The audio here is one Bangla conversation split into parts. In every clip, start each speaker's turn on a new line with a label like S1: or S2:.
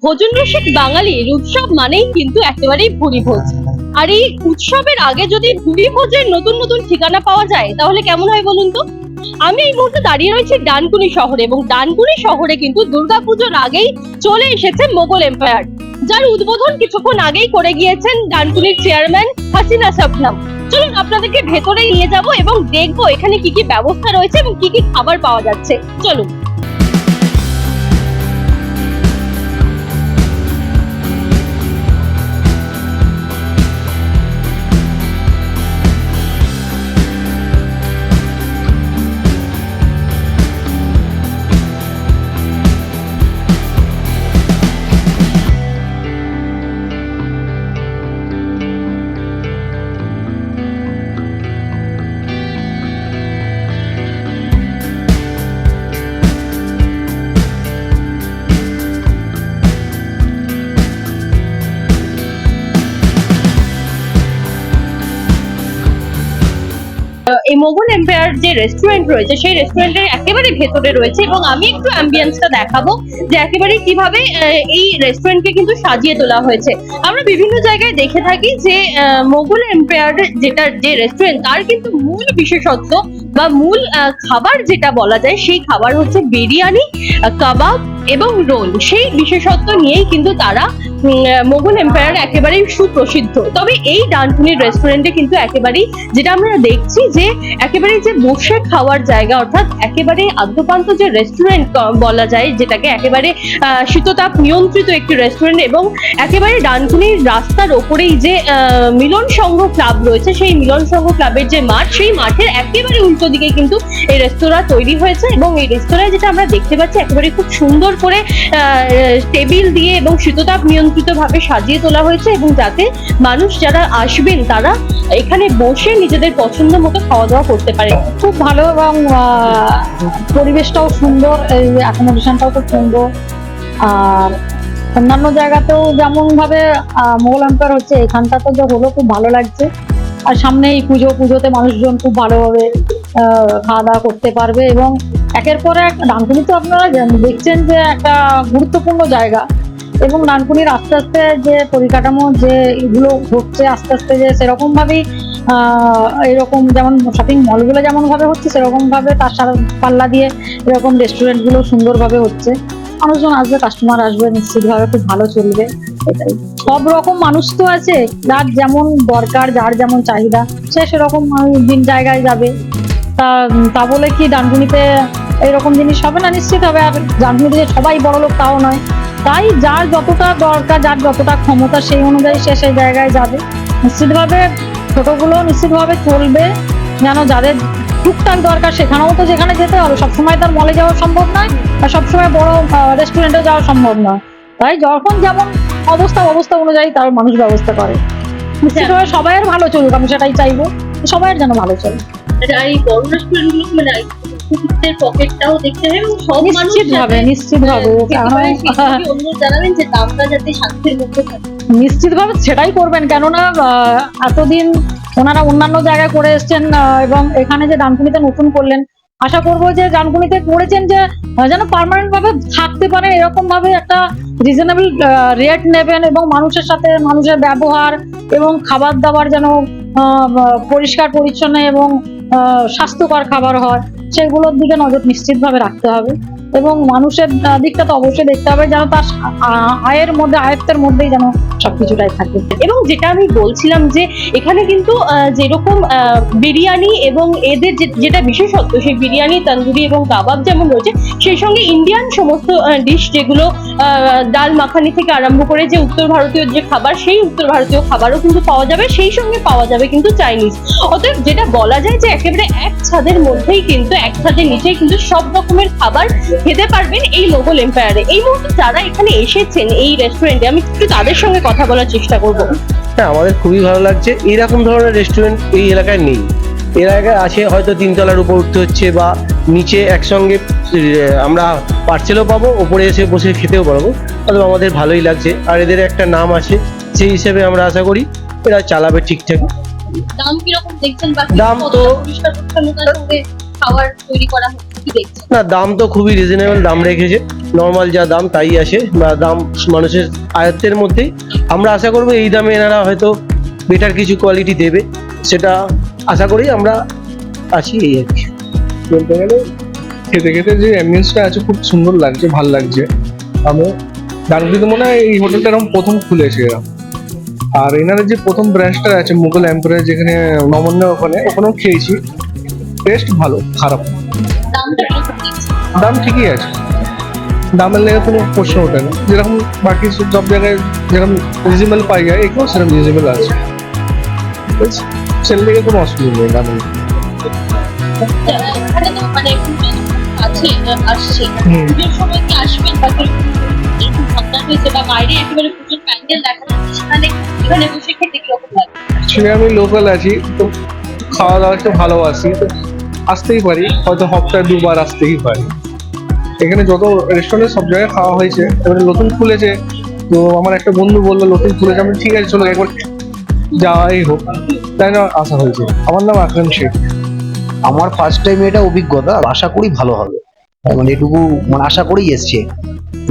S1: ভোজন রসিক বাঙালির উৎসব মানেই কিন্তু একেবারেই ভুরি ভোজ। আর এই উৎসবের আগে যদি ভুরি ভোজের নতুন নতুন ঠিকানা পাওয়া যায়, তাহলে কেমন হয় বলুন তো? আমি এই মুহূর্তে দাঁড়িয়ে রয়েছি ডানকুনি শহরে এবং ডানকুনি শহরে কিন্তু দুর্গাপুজোর আগেই চলে এসেছে মোগল এম্পায়ার, যার উদ্বোধন কিছুক্ষণ আগেই করে গিয়েছেন ডানকুনির চেয়ারম্যান হাসিনা সাবনাম চলুন আপনাদেরকে ভেতরে নিয়ে যাব এবং দেখব এখানে কি কি ব্যবস্থা রয়েছে এবং কি কি খাবার পাওয়া যাচ্ছে। চলুন। এই মোগল এম্পায়ার যে রেস্টুরেন্ট রয়েছে, সেই রেস্টুরেন্টের একেবারে ভেতরে রয়েছে এবং আমি একটু অ্যাম্বিয়েন্সটা দেখাবো যে একেবারে কীভাবে এই রেস্টুরেন্টকে কিন্তু সাজিয়ে তোলা হয়েছে। আমরা বিভিন্ন জায়গায় দেখে থাকি যে মোগল এম্পায়ার যেটা যে রেস্টুরেন্ট তার কিন্তু মূল বিশেষত্ব বা মূল খাবার যেটা বলা যায়, সেই খাবার হচ্ছে বিরিয়ানি কাবাব এবং রোল। সেই বিশেষত্ব নিয়েই কিন্তু তারা মোগল এম্পায়ার একেবারেই সুপ্রসিদ্ধ। তবে এই ডানকুনির রেস্টুরেন্টে কিন্তু একেবারেই যেটা আমরা দেখছি যে একেবারে যে বসে খাওয়ার জায়গা, অর্থাৎ একেবারে আদ্যপান্ত যে রেস্টুরেন্ট বলা যায়, যেটাকে একেবারে শীততাপ নিয়ন্ত্রিত একটি রেস্টুরেন্ট এবং একেবারে ডানকুনির রাস্তার ওপরেই যে মিলন সংঘ ক্লাব রয়েছে, সেই মিলন সংঘ ক্লাবের যে মাঠ, সেই মাঠের একেবারে উল্টো দিকে কিন্তু এই রেস্তোরাঁ তৈরি হয়েছে এবং এই রেস্তোরাঁয় যেটা আমরা দেখতে পাচ্ছি, একেবারে খুব সুন্দর করে টেবিল দিয়ে এবং শীততাপ নিয়ন্ত্রিত ভাবে সাজিয়ে তোলা হয়েছে এবং যাতে মানুষ যারা আসবেন তারা এখানে বসে নিজেদের পছন্দ মতো খাওয়া দাওয়া করতে পারে।
S2: খুব ভালো এবং পরিবেশটাও সুন্দর, এই অ্যাকোমোডেশনটাও খুব সুন্দর। আর অন্যান্য জায়গাতেও যেমন ভাবে মোগল এম্পায়ার হচ্ছে এখানটা তো যে হলো খুব ভালো লাগছে। আর সামনেই পুজো, পুজোতে মানুষজন খুব ভালোভাবে খাওয়া দাওয়া করতে পারবে এবং একের পর এক ডানকুনি তো আপনারা দেখছেন যে একটা গুরুত্বপূর্ণ জায়গা। এবং ডানকুনির আস্তে আস্তে যে পরিকাঠামো, যে এগুলো হচ্ছে আস্তে আস্তে যে সেরকম ভাবেই এরকম যেমন শপিং মলগুলো যেমন ভাবে হচ্ছে সেরকম ভাবে তার সাথে পাল্লা দিয়ে এরকম রেস্টুরেন্টগুলো সুন্দর ভাবে হচ্ছে। মানুষজন আসবে কাস্টমার আসবে নিশ্চিত ভাবে খুব ভালো চলবে সব রকম মানুষ তো আছে, যার যেমন দরকার, যার যেমন চাহিদা, সে সেরকম দিন জায়গায় যাবে। তা তা বলে কি ডানকুনিতে এরকম জিনিস হবে না? নিশ্চিত হবে আর ডানকুনিতে যে সবাই বড় লোক তাও নয়। তাই যার যতটা দরকার, যার যতটা ক্ষমতা, সেই অনুযায়ী সে সেই জায়গায় যাবে। নিশ্চিতভাবে ছোটগুলো নিশ্চিতভাবে চলবে, যেন যাদের টুকটাক দরকার সেখানেও তো যেখানে যেতে হবে। সবসময় তার মলে যাওয়া সম্ভব নয় আর সবসময় বড় রেস্টুরেন্টে যাওয়া সম্ভব নয়। তাই যখন যেমন অবস্থা অবস্থা অনুযায়ী তার মানুষ ব্যবস্থা করে। নিশ্চিতভাবে সবাইয়ের ভালো চলুক, আমি সেটাই চাইব, সবাইয়ের যেন ভালো চলে।
S1: আর এই বড় রেস্টুরেন্টগুলো মানে পকেটটাও দেখতে হবে এবং সব মানুষ
S2: ভাবে নিশ্চিত ভাবে
S1: অনুরোধ জানাবেন যে দামটা যাতে মধ্যে থাকে।
S2: নিশ্চিত ভাবে সেটাই করবেন কেননা এতদিন ওনারা অন্যান্য জায়গায় করে এসছেন এবং এখানে যে ডানকুনিতে নতুন করলেন আশা করব যে ডানকুনিতে করেছেন যে যেন পার্মানেন্ট ভাবে থাকতে পারে এরকম ভাবে একটা রিজনেবল রেট নেবেন এবং মানুষের সাথে মানুষের ব্যবহার এবং খাবার দাবার যেন পরিষ্কার পরিচ্ছন্ন এবং স্বাস্থ্যকর খাবার হয়, সেগুলোর দিকে নজর নিশ্চিতভাবে রাখতে হবে। এবং মানুষের দিকটা তো অবশ্যই দেখতে হবে যেন তার আয়ের মধ্যে, আয়ত্তের মধ্যেই যেন সবকিছুটাই থাকে।
S1: এবং যেটা আমি বলছিলাম যে এখানে কিন্তু যেরকম বিরিয়ানি এবং এদের যেটা বিশেষত্ব, সেই বিরিয়ানি, তন্দুরি এবং কাবাব যেমন রয়েছে, সেই সঙ্গে ইন্ডিয়ান সমস্ত ডিশ যেগুলো ডাল মাখানি থেকে আরম্ভ করে যে উত্তর ভারতীয় যে খাবার, সেই উত্তর ভারতীয় খাবারও কিন্তু পাওয়া যাবে, সেই সঙ্গে পাওয়া যাবে কিন্তু চাইনিজ অতএব যেটা বলা যায় যে একেবারে এক ছাদের মধ্যেই কিন্তু, এক ছাদের নিচেই কিন্তু সব রকমের খাবার খেতে পারবেন এই মোগল এম্পায়ারে এই মুহূর্তে যারা এখানে এসেছেন, এই রেস্টুরেন্টে আমি একটু তাদের সঙ্গে কথা বলার চেষ্টা করব।
S3: হ্যাঁ আমাদের খুবই ভালো লাগছে। এইরকম ধরনের রেস্টুরেন্ট এই এলাকায় নেই। এর আগে আছে হয়তো তিনতলার উপর উঠতে হচ্ছে বা নিচে একসঙ্গে আমরা পার্সেলও পাবো ওপরে এসে বসে খেতেও পারব। অথবা আমাদের ভালোই লাগছে। আর এদের একটা নাম আছে সেই হিসেবে আমরা আশা করি এরা চালাবে ঠিকঠাক।
S1: দাম কীরকম দেখছেন বা
S3: দাম তো-
S1: খাবার তৈরি করা হচ্ছে কি দেখছেন?
S3: না দাম তো খুবই রিজনেবল দাম রেখেছে। নর্মাল যা দাম, তাই আসে, বা দাম মানুষের আয়ত্তের মধ্যেই। আমরা আশা করব এই দামে এনারা হয়তো বেটার কিছু কোয়ালিটি দেবে। সেটা আশা করি আমরা আছি এই আর কি।
S4: বলতে গেলে, খেতে খেতে যে অ্যাম্বিয়েন্সটা আছে, খুব সুন্দর লাগছে, ভালো লাগছে। আমি ডানকুনিতে মনে হয় এই হোটেলটা এরকম প্রথম খুলেছে এরা আর এনাদের যে প্রথম ব্রাঞ্চটা আছে, মুঘল এম্পায়ার যেখানে নমন্য ওখানে, ওখানেও খেয়েছি। টেস্ট ভালো, খারাপ? দাম ঠিকই আছে। দামের লেগে কোনো প্রশ্ন ওঠে না। যেরকম বাকি সব জায়গায় যেরকম রিজনেবল পাই যায় এখানেও সেরকম রিজনেবল আছে। সেটার লেগে কোনো অসুবিধা নেই দামের। আমি লোকাল আছি, তো খাওয়া দাওয়া একটু ভালোবাসি তো আসতেই পারি। হয়তো সপ্তাহে দুবার আসতেই পারি। এখানে যত রেস্টুরেন্টে সব জায়গায় খাওয়া হয়েছে এবারে নতুন খুলেছে তো আমার একটা বন্ধু বলল নতুন খুলেছে। আমি ঠিক আছে চলো একবার যাওয়াই হোক। তাই না আসা হয়েছে। আমার নাম আকরাম শেখ।
S5: আমার ফার্স্ট টাইম এটা অভিজ্ঞতা আশা করি ভালো হবে। মানে এটুকু মানে আশা করেই এসছে।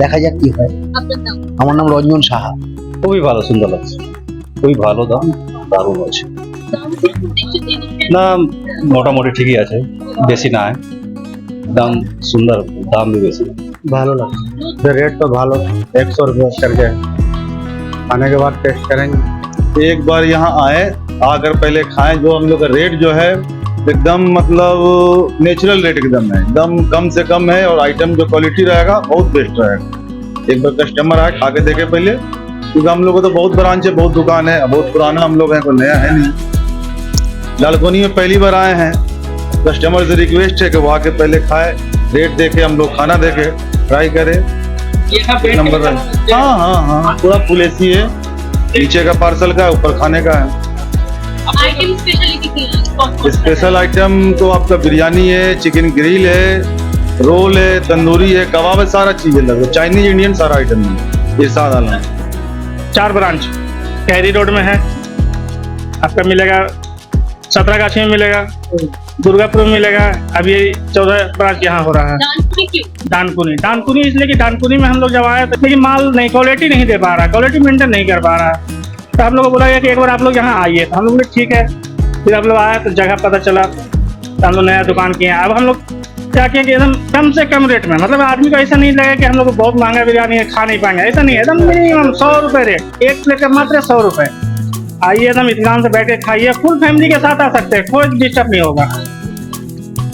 S5: দেখা যাক কি হয়। আমার নাম রঞ্জন সাহা।
S6: খুবই ভালো সুন্দর লাগছে। খুবই ভালো দাম দারুণ আছে না মোটামুটি ঠিকই আছে বেশি না দাম সুন্দর দাম भी বেশি
S3: ভালো লাগছে রেট তো ভালো একশো রুপিয়া করকে खाने के बाद टेस्ट करेंगे
S7: एक बार यहाँ आए आकर पहले खाएं जो हम लोग का रेट जो है एकदम मतलब नेचुरल रेट एकदम है एकदम कम से कम है और आइटम जो क्वालिटी रहेगा बहुत बेस्ट रहेगा एक बार कस्टमर आए खा के देखे पहले क्योंकि हम लोग को तो बहुत ब्रांच है बहुत दुकान है बहुत पुराना हम लोग हैं कोई नया है नहीं लालकोनी में पहली बार आए हैं कस्टमर से रिक्वेस्ट है कि वो आके पहले खाए रेट देखे हम लोग खाना देखे ट्राई करे। नंबर हाँ, हाँ। हाँ हाँ पूरा फुल ए है। नीचे का पार्सल का ऊपर खाने का है। स्पेशल आइटम तो आपका बिरयानी है चिकन ग्रिल है रोल है तंदूरी है कबाब है सारा चीज़ है चाइनीज़ इंडियन सारा आइटम है। ये सारा है।
S8: चार ब्रांच। कैरी रोड में है। आपका मिलेगा सत्रह गाछी में मिलेगा। दुर्गापुर में मिलेगा। अब ये चौदह अपराध यहाँ हो रहा है। दानकुनी दानकुनी इसलिए कि दानकुनी में हम लोग जब आए तो लेकिन माल नहीं क्वालिटी नहीं दे पा रहा। क्वालिटी मेंटेन नहीं कर पा रहा। तो हम लोग को बोला गया कि एक बार आप लोग यहाँ आइए। तो हम लोग बोले ठीक है। फिर हम लोग आए तो जगह पता चला। तो हम लोग नया दुकान किए। अब हम लोग क्या किए कि एकदम कम से कम रेट में। मतलब आदमी को ऐसा नहीं लगे कि हम लोग को बहुत महँगा बिरयानी खा नहीं पाएँगे। ऐसा नहीं है। एकदम मिनिमम सौ रुपये रेट एक प्लेट का मात्र सौ रुपये आइए एकदम इतमान से बैठ के खाइए। फुल फैमिली के साथ आ सकते हैं कोई डिस्टर्ब नहीं होगा।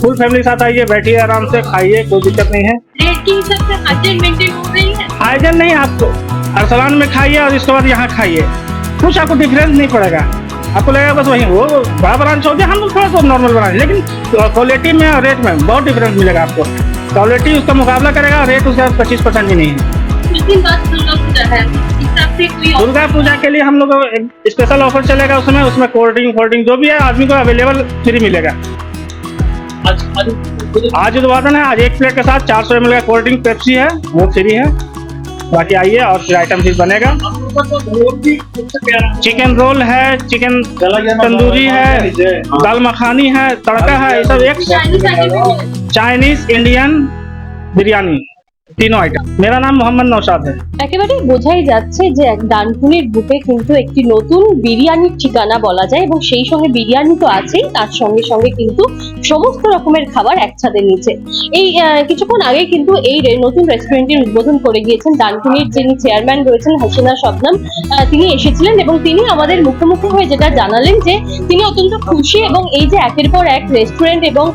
S8: फुल फैमिली के साथ आइए बैठिए आराम से खाइए कोई दिक्कत नहीं है।
S1: हो है?
S8: हाइजन नहीं आपको। अरसलान में खाइए और इसके बाद यहाँ खाइए। कुछ आपको डिफरेंस नहीं पड़ेगा। आपको लगेगा बस वही वो बड़ा ब्रांच हो गया हम लोग थोड़ा सा नॉर्मल ब्रांच लेकिन क्वालिटी में और रेट में बहुत डिफरेंस मिलेगा आपको। क्वालिटी उसका मुकाबला करेगा रेट उसका पच्चीस परसेंट भी नहीं है।
S1: दुर्गा पूजा इस हिसाब से कोई
S8: दुर्गा पूजा के लिए हम लोग स्पेशल ऑफ़र चलेगा उसमें उसमें कोल्ड ड्रिंक कोल्ड ड्रिंक जो भी है आदमी को अवेलेबल फ्री मिलेगा। आज उद्घाटन है आज एक प्लेट के साथ चार सौ एम का कोल्ड ड्रिंक पेप्सी है वो फ्री है। बाकी आइए और फिर आइटम फिर बनेगा। चिकन रोल है चिकन तंदूरी है दाल मखानी है तड़का है ये सब एक। Chinese Indian biryani. তিন আইটেম মেরা নাম মোহাম্মদ
S1: একেবারে বোঝাই যাচ্ছে যে এক ডানকুনির কিন্তু একটি নতুন বিরিয়ানির ঠিকানা বলা যায় এবং সেই সঙ্গে বিরিয়ানি তো আছেই, তার সঙ্গে সঙ্গে কিন্তু সমস্ত রকমের খাবার নিচে এই কিছুক্ষণ আগে কিন্তু এই নতুন রেস্টুরেন্টের উদ্বোধন করে গিয়েছেন ডানকুনির যিনি চেয়ারম্যান রয়েছেন, হাসিনা শবনাম তিনি এসেছিলেন এবং তিনি আমাদের মুখোমুখি হয়ে যেটা জানালেন যে তিনি অত্যন্ত খুশি এবং এই যে একের পর এক রেস্টুরেন্ট এবং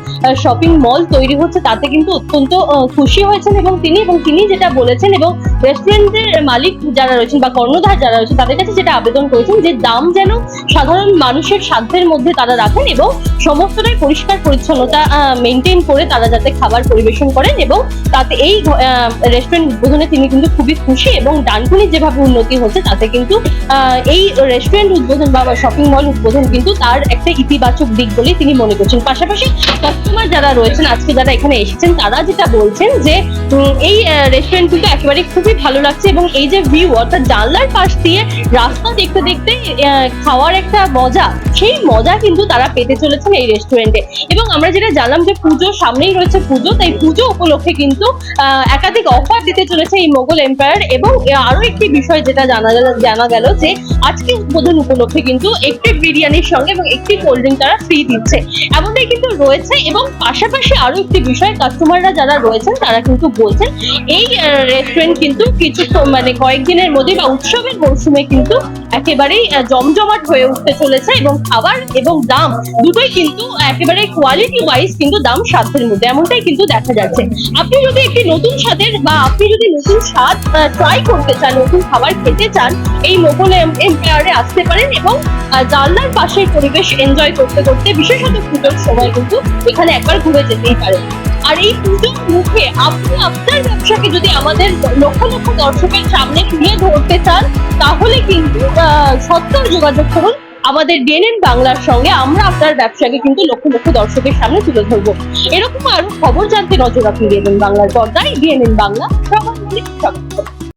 S1: শপিং মল তৈরি হচ্ছে তাতে কিন্তু অত্যন্ত খুশি হয়েছেন এবং তিনি এবং তিনি যেটা বলেছেন এবং রেস্টুরেন্টের মালিক যারা রয়েছেন বা কর্ণধার যারা রয়েছেন, তাদের কাছে যেটা আবেদন করেছেন যে দাম যেন সাধারণ মানুষের সাধ্যের মধ্যে তারা রাখেন এবং সমস্তটাই পরিষ্কার, পরিচ্ছন্নতা মেনটেন করে তারা যাতে খাবার পরিবেশন করেন এবং তাতে এই রেস্টুরেন্ট উদ্বোধনে তিনি কিন্তু খুবই খুশি এবং ডানকুনির যেভাবে উন্নতি হচ্ছে, তাতে কিন্তু এই রেস্টুরেন্ট উদ্বোধন বা শপিং মল উদ্বোধন কিন্তু তার একটা ইতিবাচক দিক বলেই তিনি মনে করছেন। পাশাপাশি কাস্টমার যারা রয়েছেন, আজকে যারা এখানে এসেছেন, তারা যেটা বলছেন যে এই রেস্টুরেন্ট কিন্তু একেবারে খুবই ভালো লাগছে এবং এই যে ভিউ অর্থাৎ জানলার পাশ দিয়ে রাস্তা দেখতে দেখতে খাওয়ার একটা মজা, সেই মজা কিন্তু তারা পেতে চলেছেন এই রেস্টুরেন্টে এবং আমরা যেটা জানলাম যে পুজো সামনেই রয়েছে পুজো, তাই পুজো উপলক্ষে কিন্তু একাধিক অফার দিতে চলেছে এই মোগল এম্পায়ার এবং আরও একটি বিষয় যেটা জানা গেল জানা গেল যে, আজকে উদ্বোধন উপলক্ষে কিন্তু একটি বিরিয়ানির সঙ্গে এবং একটি কোল্ড ড্রিঙ্ক তারা ফ্রি দিচ্ছে। এমনটাই কিন্তু রয়েছে এবং পাশাপাশি আরও একটি বিষয় কাস্টমাররা যারা রয়েছেন, তারা কিন্তু বলছেন এই রেস্টুরেন্ট কিন্তু কিছু মানে কয়েকদিনের মধ্যে বা উৎসবের মৌসুমে কিন্তু একেবারেই জমজমাট হয়ে উঠতে চলেছে এবং খাবার এবং দাম দুটোই কিন্তু একেবারে কোয়ালিটি ওয়াইজ কিন্তু দাম সাধ্যের মধ্যে, এমনটাই কিন্তু দেখা যাচ্ছে। আপনি যদি একটি নতুন স্বাদের বা আপনি যদি নতুন স্বাদ ট্রাই করতে চান, নতুন খাবার খেতে চান, এই মোগল এম্পায়ারে আসতে পারেন এবং জানলার পাশের পরিবেশ এনজয় করতে করতে বিশেষত পুজোর সময় কিন্তু এখানে একবার ঘুরে যেতেই পারেন। আর এই পুজোর মুখে আপনি আপনার ব্যবসাকে যদি আমাদের লক্ষ লক্ষ দর্শকের সামনে তুলে ধরতে চান, তাহলে কিন্তু সত্তর যোগাযোগ করুন। আমাদের ডেনেন বাংলার সঙ্গে আমরা আপনার ব্যবসাকে কিন্তু লক্ষ লক্ষ দর্শকের সামনে তুলে ধরবো। এরকম আরও খবর জানতে নজর রাখুন ডেনেন বাংলার পর্দায়। ডেনেন বাংলা সবার